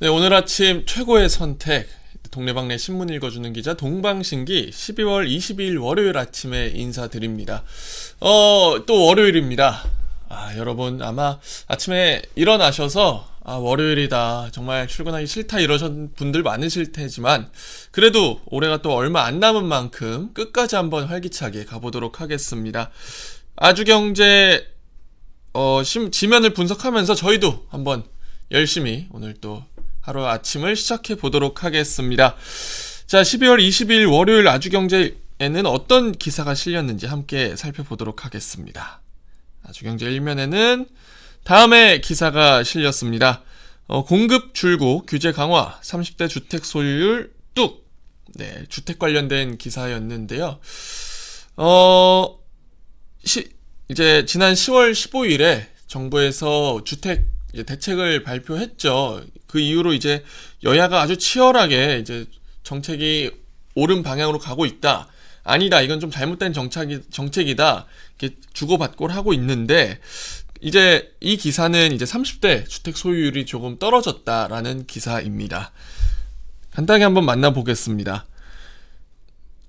네, 오늘 아침 최고의 선택. 동네방네 신문 읽어주는 기자 동방신기 12월 22일 월요일 아침에 인사드립니다. 어, 또 월요일입니다. 아, 여러분 아마 아침에 일어나셔서 아, 월요일이다. 정말 출근하기 싫다 이러신 분들 많으실 테지만 그래도 올해가 또 얼마 안 남은 만큼 끝까지 한번 활기차게 가보도록 하겠습니다. 아주경제 어, 심, 지면을 분석하면서 저희도 한번 열심히 오늘 또 하루 아침을 시작해 보도록 하겠습니다. 자, 12월 20일 월요일 아주경제에는 어떤 기사가 실렸는지 함께 살펴보도록 하겠습니다. 아주경제 1면에는 다음의 기사가 실렸습니다. 어, 공급 줄고 규제 강화 30대 주택 소유율 뚝. 네, 주택 관련된 기사였는데요. 어, 시, 이제 지난 10월 15일에 정부에서 주택 이제 대책을 발표했죠. 그 이후로 이제 여야가 아주 치열하게 이제 정책이 옳은 방향으로 가고 있다. 아니다. 이건 좀 잘못된 정책이, 정책이다. 이렇게 주고받고 하고 있는데 이제 이 기사는 이제 30대 주택 소유율이 조금 떨어졌다라는 기사입니다. 간단히 한번 만나보겠습니다.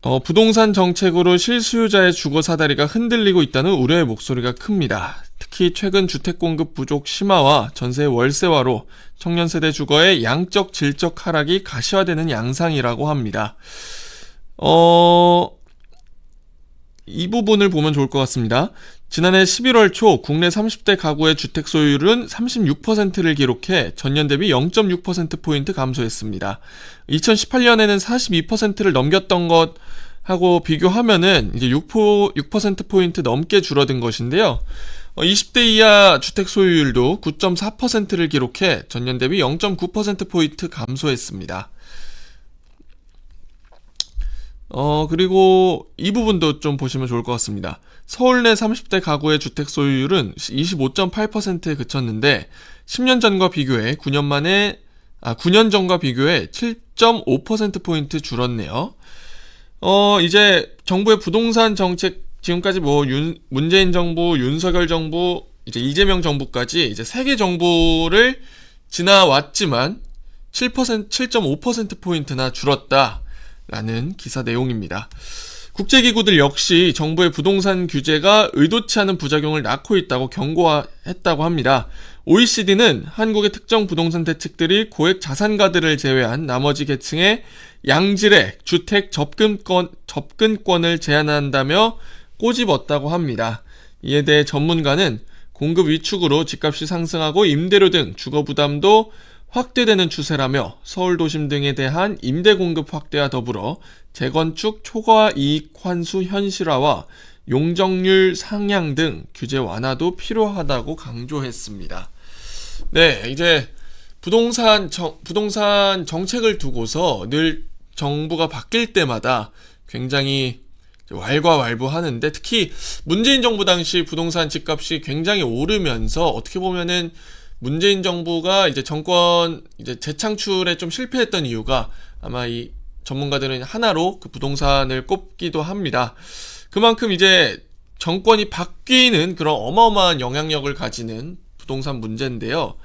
어, 부동산 정책으로 실수요자의 주거 사다리가 흔들리고 있다는 우려의 목소리가 큽니다. 특히 최근 주택 공급 부족 심화와 전세 월세화로 청년 세대 주거의 양적 질적 하락이 가시화되는 양상이라고 합니다. 어, 이 부분을 보면 좋을 것 같습니다. 지난해 11월 초 국내 30대 가구의 주택 소유율은 36%를 기록해 전년 대비 0.6%포인트 감소했습니다. 2018년에는 42%를 넘겼던 것 하고 비교하면은 이제 6%, 6%포인트 넘게 줄어든 것인데요. 20대 이하 주택 소유율도 9.4%를 기록해 전년 대비 0.9%포인트 감소했습니다. 어, 그리고 이 부분도 좀 보시면 좋을 것 같습니다. 서울 내 30대 가구의 주택 소유율은 25.8%에 그쳤는데 10년 전과 비교해 9년 만에 아 9년 전과 비교해 7.5% 포인트 줄었네요. 어, 이제 정부의 부동산 정책 지금까지 뭐 윤, 문재인 정부, 윤석열 정부, 이제 이재명 정부까지 이제 세 개 정부를 지나왔지만 7% 7.5% 포인트나 줄었다. 라는 기사 내용입니다. 국제기구들 역시 정부의 부동산 규제가 의도치 않은 부작용을 낳고 있다고 경고했다고 합니다. OECD는 한국의 특정 부동산 대책들이 고액 자산가들을 제외한 나머지 계층의 양질의 주택 접근권, 접근권을 제한한다며 꼬집었다고 합니다. 이에 대해 전문가는 공급 위축으로 집값이 상승하고 임대료 등 주거 부담도 확대되는 추세라며 서울 도심 등에 대한 임대 공급 확대와 더불어 재건축 초과 이익 환수 현실화와 용적률 상향 등 규제 완화도 필요하다고 강조했습니다. 네, 이제 부동산 정, 부동산 정책을 두고서 늘 정부가 바뀔 때마다 굉장히 왈가왈부 하는데 특히 문재인 정부 당시 부동산 집값이 굉장히 오르면서 어떻게 보면은 문재인 정부가 이제 정권 이제 재창출에 좀 실패했던 이유가 아마 이 전문가들은 하나로 그 부동산을 꼽기도 합니다. 그만큼 이제 정권이 바뀌는 그런 어마어마한 영향력을 가지는 부동산 문제인데요.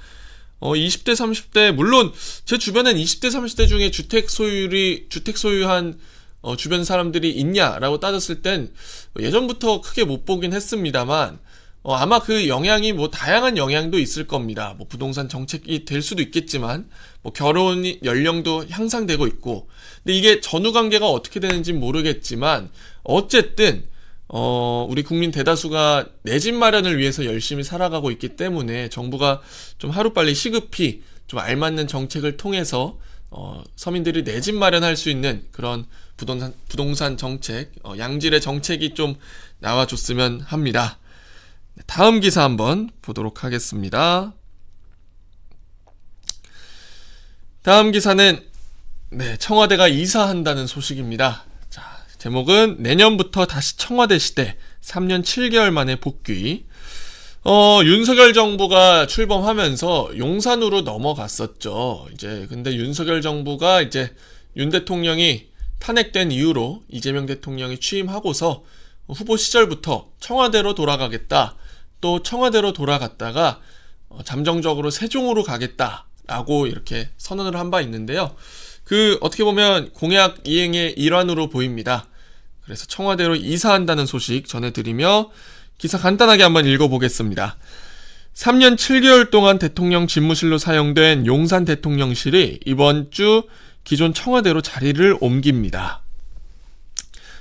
어, 20대, 30대, 물론 제 주변엔 20대, 30대 중에 주택 소유율이, 주택 소유한 어, 주변 사람들이 있냐라고 따졌을 땐 예전부터 크게 못 보긴 했습니다만 어, 아마 그 영향이 뭐 다양한 영향도 있을 겁니다. 뭐 부동산 정책이 될 수도 있겠지만 뭐 결혼 연령도 향상되고 있고 근데 이게 전후 관계가 어떻게 되는지 모르겠지만 어쨌든 어, 우리 국민 대다수가 내 집 마련을 위해서 열심히 살아가고 있기 때문에 정부가 좀 하루빨리 시급히 좀 알맞는 정책을 통해서 어, 서민들이 내 집 마련할 수 있는 그런 부동산, 부동산 정책, 어, 양질의 정책이 좀 나와줬으면 합니다. 네, 다음 기사 한번 보도록 하겠습니다. 다음 기사는 네, 청와대가 이사한다는 소식입니다. 자, 제목은 내년부터 다시 청와대 시대 3년 7개월 만에 복귀. 어, 윤석열 정부가 출범하면서 용산으로 넘어갔었죠. 이제 근데 윤석열 정부가 이제 윤 대통령이 탄핵된 이후로 이재명 대통령이 취임하고서 후보 시절부터 청와대로 돌아가겠다. 또 청와대로 돌아갔다가 어, 잠정적으로 세종으로 가겠다. 라고 이렇게 선언을 한 바 있는데요. 그 어떻게 보면 공약 이행의 일환으로 보입니다. 그래서 청와대로 이사한다는 소식 전해드리며 기사 간단하게 한번 읽어보겠습니다. 3년 7개월 동안 대통령 집무실로 사용된 용산 대통령실이 이번 주 기존 청와대로 자리를 옮깁니다.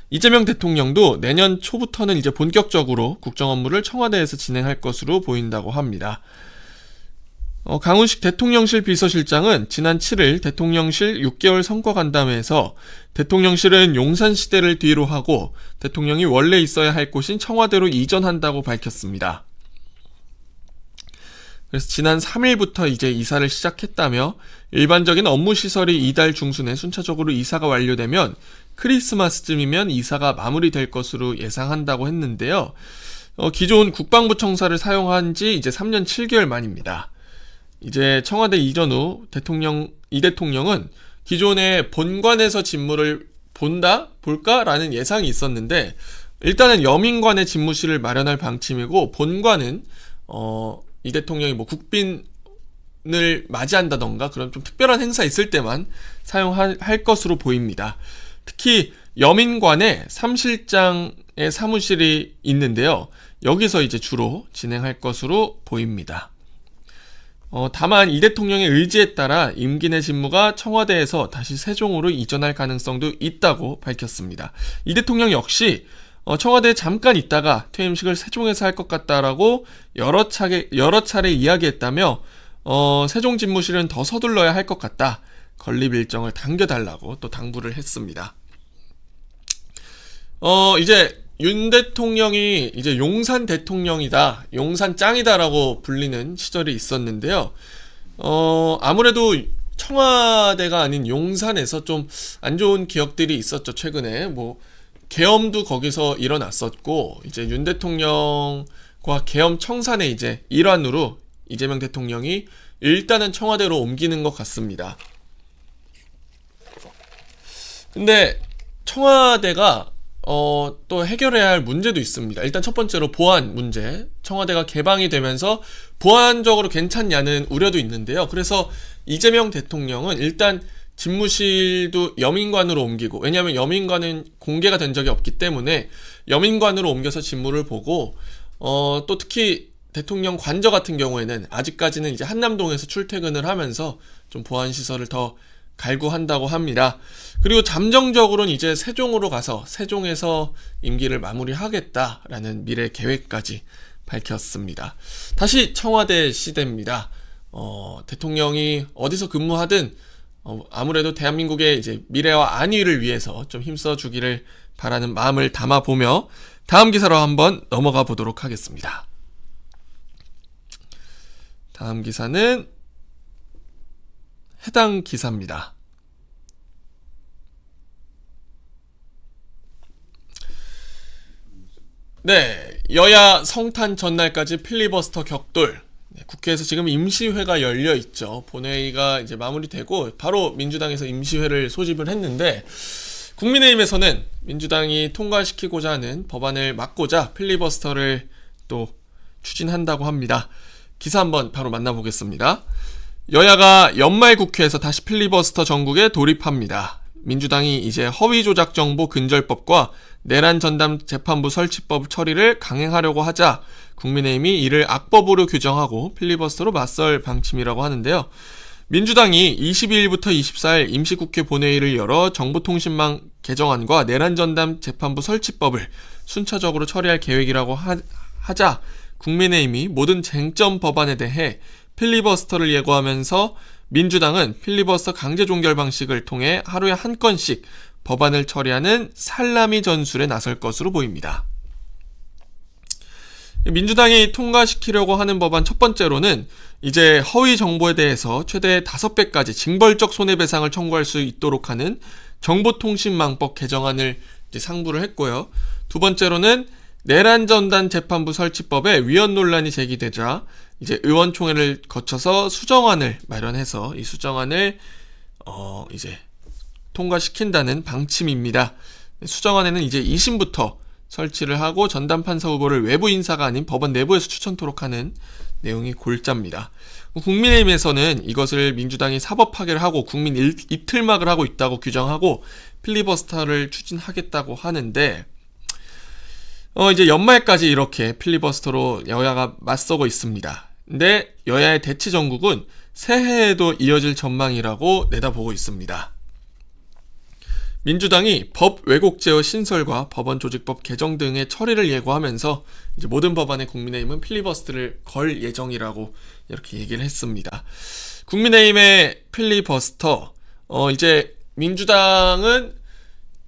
이재명 대통령도 내년 초부터는 이제 본격적으로 국정 업무를 청와대에서 진행할 것으로 보인다고 합니다. 어, 강훈식 대통령실 비서실장은 지난 7일 대통령실 6개월 성과 간담회에서 대통령실은 용산 시대를 뒤로 하고 대통령이 원래 있어야 할 곳인 청와대로 이전한다고 밝혔습니다. 그래서 지난 3일부터 이제 이사를 시작했다며 일반적인 업무 시설이 이달 중순에 순차적으로 이사가 완료되면 크리스마스쯤이면 이사가 마무리될 것으로 예상한다고 했는데요. 어, 기존 국방부 청사를 사용한 지 이제 3년 7개월 만입니다. 이제 청와대 이전 후 대통령 이 대통령은 기존의 본관에서 직무를 본다 볼까라는 예상이 있었는데 일단은 여민관의 집무실을 마련할 방침이고 본관은 어, 이 대통령이 뭐 국빈을 맞이한다던가 그런 좀 특별한 행사 있을 때만 사용할 할 것으로 보입니다. 특히 여민관에 삼실장의 사무실이 있는데요. 여기서 이제 주로 진행할 것으로 보입니다. 어, 다만 이 대통령의 의지에 따라 임기 내 직무가 청와대에서 다시 세종으로 이전할 가능성도 있다고 밝혔습니다. 이 대통령 역시 어, 청와대에 잠깐 있다가 퇴임식을 세종에서 할 것 같다라고 여러 차례 여러 차례 이야기했다며 어, 세종 집무실은 더 서둘러야 할 것 같다. 건립 일정을 당겨달라고 또 당부를 했습니다. 어, 이제 윤 대통령이 이제 용산 대통령이다, 용산 짱이다라고 불리는 시절이 있었는데요. 어, 아무래도 청와대가 아닌 용산에서 좀 안 좋은 기억들이 있었죠, 최근에. 뭐, 계엄도 거기서 일어났었고, 이제 윤 대통령과 계엄 청산의 이제 일환으로 이재명 대통령이 일단은 청와대로 옮기는 것 같습니다. 근데 청와대가 어, 또 해결해야 할 문제도 있습니다. 일단 첫 번째로 보안 문제. 청와대가 개방이 되면서 보안적으로 괜찮냐는 우려도 있는데요. 그래서 이재명 대통령은 일단 집무실도 여민관으로 옮기고, 왜냐하면 여민관은 공개가 된 적이 없기 때문에 여민관으로 옮겨서 직무를 보고, 어, 또 특히 대통령 관저 같은 경우에는 아직까지는 이제 한남동에서 출퇴근을 하면서 좀 보안 시설을 더 갈구한다고 합니다. 그리고 잠정적으로는 이제 세종으로 가서 세종에서 임기를 마무리하겠다라는 미래 계획까지 밝혔습니다. 다시 청와대 시대입니다. 어, 대통령이 어디서 근무하든 어, 아무래도 대한민국의 이제 미래와 안위를 위해서 좀 힘써 주기를 바라는 마음을 담아 보며 다음 기사로 한번 넘어가 보도록 하겠습니다. 다음 기사는 해당 기사입니다. 네, 여야 성탄 전날까지 필리버스터 격돌. 네, 국회에서 지금 임시회가 열려 있죠. 본회의가 이제 마무리되고 바로 민주당에서 임시회를 소집을 했는데 국민의힘에서는 민주당이 통과시키고자 하는 법안을 막고자 필리버스터를 또 추진한다고 합니다. 기사 한번 바로 만나보겠습니다. 여야가 연말 국회에서 다시 필리버스터 전국에 돌입합니다. 민주당이 이제 허위 조작 정보 근절법과 내란 전담 재판부 설치법 처리를 강행하려고 하자 국민의힘이 이를 악법으로 규정하고 필리버스터로 맞설 방침이라고 하는데요. 민주당이 22일부터 24일 임시국회 본회의를 열어 정보통신망 개정안과 내란 전담 재판부 설치법을 순차적으로 처리할 계획이라고 하, 하자 국민의힘이 모든 쟁점 법안에 대해 필리버스터를 예고하면서 민주당은 필리버스터 강제 종결 방식을 통해 하루에 한 건씩 법안을 처리하는 살라미 전술에 나설 것으로 보입니다. 민주당이 통과시키려고 하는 법안 첫 번째로는 이제 허위 정보에 대해서 최대 5배까지 징벌적 손해배상을 청구할 수 있도록 하는 정보통신망법 개정안을 상부를 했고요. 두 번째로는 내란 전단 재판부 설치법에 위헌 논란이 제기되자 이제 의원총회를 거쳐서 수정안을 마련해서 이 수정안을 어 이제 통과시킨다는 방침입니다. 수정안에는 이제 2심부터 설치를 하고 전담 판사 후보를 외부 인사가 아닌 법원 내부에서 추천토록 하는 내용이 골자입니다. 국민의힘에서는 이것을 민주당이 사법 파괴를 하고 국민 일, 입틀막을 하고 있다고 규정하고 필리버스터를 추진하겠다고 하는데 어 이제 연말까지 이렇게 필리버스터로 여야가 맞서고 있습니다. 근데 여야의 대치 전국은 새해에도 이어질 전망이라고 내다보고 있습니다. 민주당이 법 왜곡 제어 신설과 법원 조직법 개정 등의 처리를 예고하면서 이제 모든 법안에 국민의힘은 필리버스트를 걸 예정이라고 이렇게 얘기를 했습니다. 국민의힘의 필리버스터 어 이제 민주당은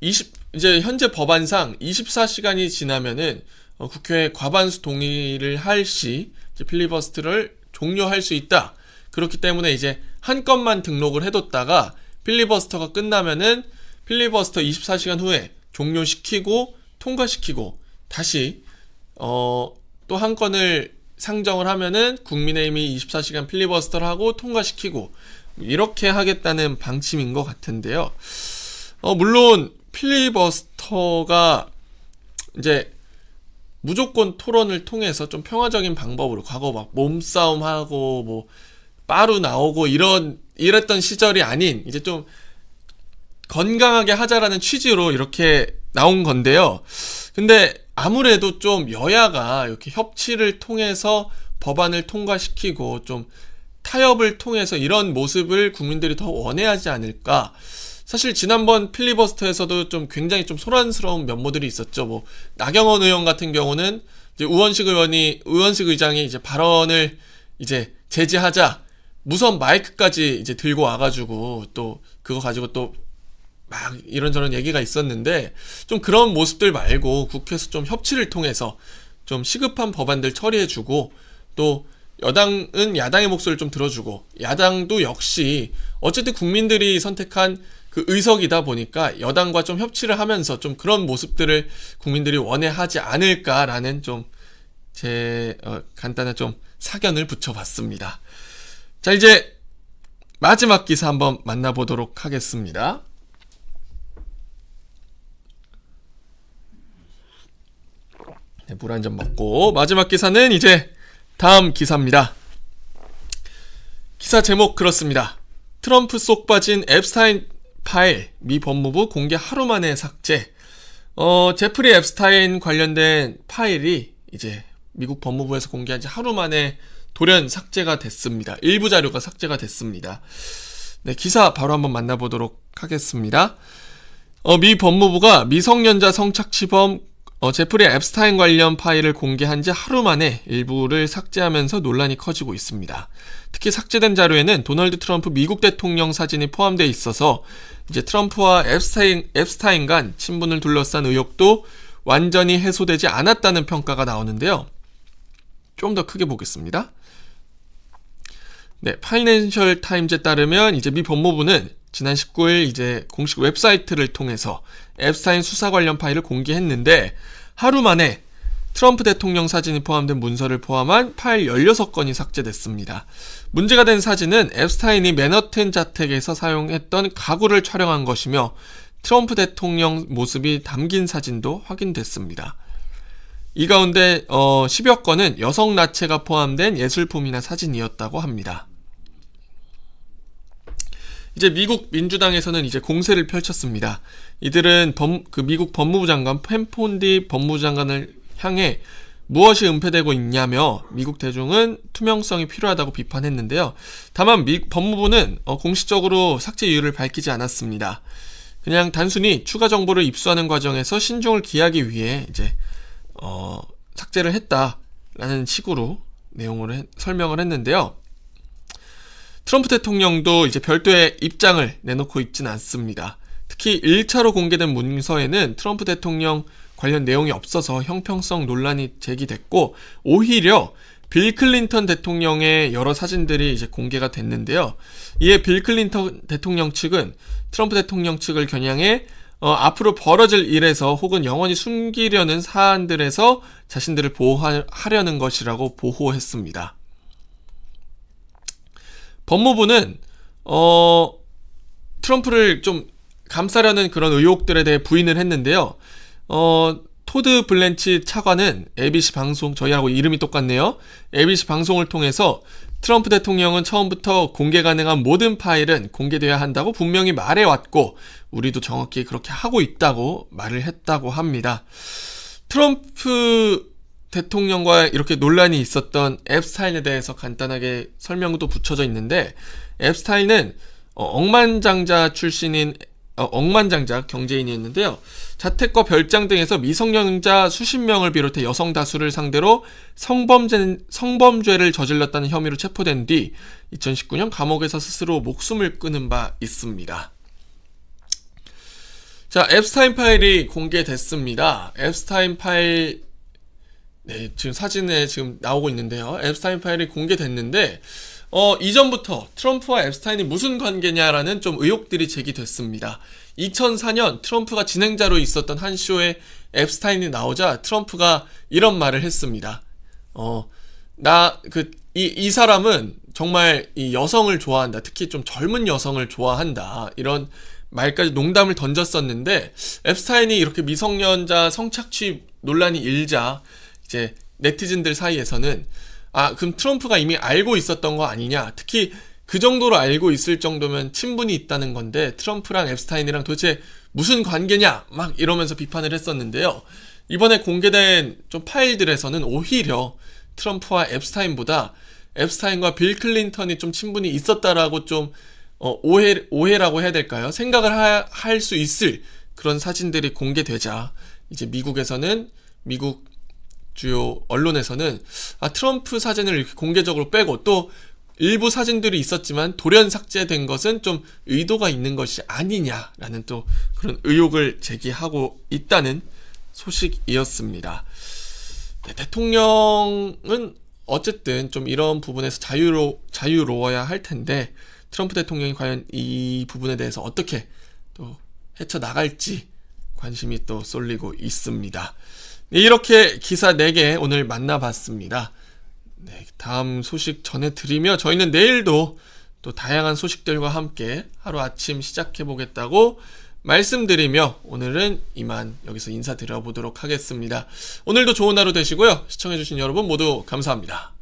20 이제 현재 법안상 24시간이 지나면은 어, 국회 과반수 동의를 할 시 필리버스트를 종료할 수 있다. 그렇기 때문에 이제 한 건만 등록을 해뒀다가 필리버스터가 끝나면은 필리버스터 24시간 후에 종료시키고 통과시키고 다시 어, 또 한 건을 상정을 하면은 국민의힘이 24시간 필리버스터를 하고 통과시키고 이렇게 하겠다는 방침인 것 같은데요. 어, 물론 필리버스터가 이제 무조건 토론을 통해서 좀 평화적인 방법으로 과거 막 몸싸움하고 뭐 빠루 나오고 이런 이랬던 시절이 아닌 이제 좀 건강하게 하자라는 취지로 이렇게 나온 건데요. 근데 아무래도 좀 여야가 이렇게 협치를 통해서 법안을 통과시키고 좀 타협을 통해서 이런 모습을 국민들이 더 원해하지 않을까. 사실 지난번 필리버스터에서도 좀 굉장히 좀 소란스러운 면모들이 있었죠. 뭐 나경원 의원 같은 경우는 이제 우원식 의원이 우원식 의장이 이제 발언을 이제 제지하자 무선 마이크까지 이제 들고 와가지고 또 그거 가지고 또 막 이런저런 얘기가 있었는데 좀 그런 모습들 말고 국회에서 좀 협치를 통해서 좀 시급한 법안들 처리해주고 또 여당은 야당의 목소리를 좀 들어주고 야당도 역시 어쨌든 국민들이 선택한 그 의석이다 보니까 여당과 좀 협치를 하면서 좀 그런 모습들을 국민들이 원해하지 않을까라는 좀 제 어, 간단한 좀 사견을 붙여봤습니다. 자 이제 마지막 기사 한번 만나보도록 하겠습니다. 네, 물한 잔 먹고 마지막 기사는 이제 다음 기사입니다. 기사 제목 그렇습니다. 트럼프 속 빠진 앱스타인 파일 미 법무부 공개 하루 만에 삭제. 어, 제프리 앱스타인 관련된 파일이 이제 미국 법무부에서 공개한 지 하루 만에 돌연 삭제가 됐습니다. 일부 자료가 삭제가 됐습니다. 네, 기사 바로 한번 만나보도록 하겠습니다. 어, 미 법무부가 미성년자 성착취범 어, 제프리 앱스타인 관련 파일을 공개한 지 하루 만에 일부를 삭제하면서 논란이 커지고 있습니다. 특히 삭제된 자료에는 도널드 트럼프 미국 대통령 사진이 포함되어 있어서 이제 트럼프와 앱스타인, 앱스타인 간 친분을 둘러싼 의혹도 완전히 해소되지 않았다는 평가가 나오는데요. 좀 더 크게 보겠습니다. 네, 파이낸셜 타임즈에 따르면 이제 미 법무부는 지난 19일 이제 공식 웹사이트를 통해서 앱스타인 수사 관련 파일을 공개했는데 하루 만에 트럼프 대통령 사진이 포함된 문서를 포함한 파일 16건이 삭제됐습니다. 문제가 된 사진은 앱스타인이 맨허튼 자택에서 사용했던 가구를 촬영한 것이며 트럼프 대통령 모습이 담긴 사진도 확인됐습니다. 이 가운데 어, 10여 건은 여성 나체가 포함된 예술품이나 사진이었다고 합니다. 이제 미국 민주당에서는 이제 공세를 펼쳤습니다. 이들은 법, 그 미국 법무부 장관 펜폰디 법무부 장관을 향해 무엇이 은폐되고 있냐며 미국 대중은 투명성이 필요하다고 비판했는데요. 다만 미 법무부는 어, 공식적으로 삭제 이유를 밝히지 않았습니다. 그냥 단순히 추가 정보를 입수하는 과정에서 신중을 기하기 위해 이제 어, 삭제를 했다라는 식으로 내용을 해, 설명을 했는데요. 트럼프 대통령도 이제 별도의 입장을 내놓고 있지는 않습니다. 특히 1차로 공개된 문서에는 트럼프 대통령 관련 내용이 없어서 형평성 논란이 제기됐고 오히려 빌 클린턴 대통령의 여러 사진들이 이제 공개가 됐는데요. 이에 빌 클린턴 대통령 측은 트럼프 대통령 측을 겨냥해 어, 앞으로 벌어질 일에서 혹은 영원히 숨기려는 사안들에서 자신들을 보호하려는 것이라고 보호했습니다. 법무부는 어 트럼프를 좀 감싸려는 그런 의혹들에 대해 부인을 했는데요. 어 토드 블렌치 차관은 ABC 방송, 저희하고 이름이 똑같네요. ABC 방송을 통해서 트럼프 대통령은 처음부터 공개 가능한 모든 파일은 공개돼야 한다고 분명히 말해왔고, 우리도 정확히 그렇게 하고 있다고 말을 했다고 합니다. 트럼프 대통령과 이렇게 논란이 있었던 앱스타인에 대해서 간단하게 설명도 붙여져 있는데, 앱스타인은 어, 억만장자 출신인 어, 억만장자 경제인이었는데요. 자택과 별장 등에서 미성년자 수십 명을 비롯해 여성 다수를 상대로 성범죄, 성범죄를 저질렀다는 혐의로 체포된 뒤 2019년 감옥에서 스스로 목숨을 끊은 바 있습니다. 자, 앱스타인 파일이 공개됐습니다. 앱스타인 파일 네, 지금 사진에 지금 나오고 있는데요. 앱스타인 파일이 공개됐는데 어, 이전부터 트럼프와 앱스타인이 무슨 관계냐라는 좀 의혹들이 제기됐습니다. 2004년 트럼프가 진행자로 있었던 한 쇼에 앱스타인이 나오자 트럼프가 이런 말을 했습니다. 어, 나, 그, 이, 이 사람은 정말 이 여성을 좋아한다. 특히 좀 젊은 여성을 좋아한다. 이런 말까지 농담을 던졌었는데, 앱스타인이 이렇게 미성년자 성착취 논란이 일자, 이제 네티즌들 사이에서는 아, 그럼 트럼프가 이미 알고 있었던 거 아니냐? 특히 그 정도로 알고 있을 정도면 친분이 있다는 건데 트럼프랑 앱스타인이랑 도대체 무슨 관계냐? 막 이러면서 비판을 했었는데요. 이번에 공개된 좀 파일들에서는 오히려 트럼프와 앱스타인보다 앱스타인과 빌 클린턴이 좀 친분이 있었다라고 좀 어, 오해 오해라고 해야 될까요? 생각을 할 수 있을 그런 사진들이 공개되자 이제 미국에서는 미국 주요 언론에서는 아 트럼프 사진을 이렇게 공개적으로 빼고 또 일부 사진들이 있었지만 돌연 삭제된 것은 좀 의도가 있는 것이 아니냐라는 또 그런 의혹을 제기하고 있다는 소식이었습니다. 네, 대통령은 어쨌든 좀 이런 부분에서 자유로 자유로워야 할 텐데 트럼프 대통령이 과연 이 부분에 대해서 어떻게 또 헤쳐 나갈지 관심이 또 쏠리고 있습니다. 네, 이렇게 기사 4개 오늘 만나봤습니다. 네, 다음 소식 전해드리며 저희는 내일도 또 다양한 소식들과 함께 하루 아침 시작해보겠다고 말씀드리며 오늘은 이만 여기서 인사드려 보도록 하겠습니다. 오늘도 좋은 하루 되시고요. 시청해주신 여러분 모두 감사합니다.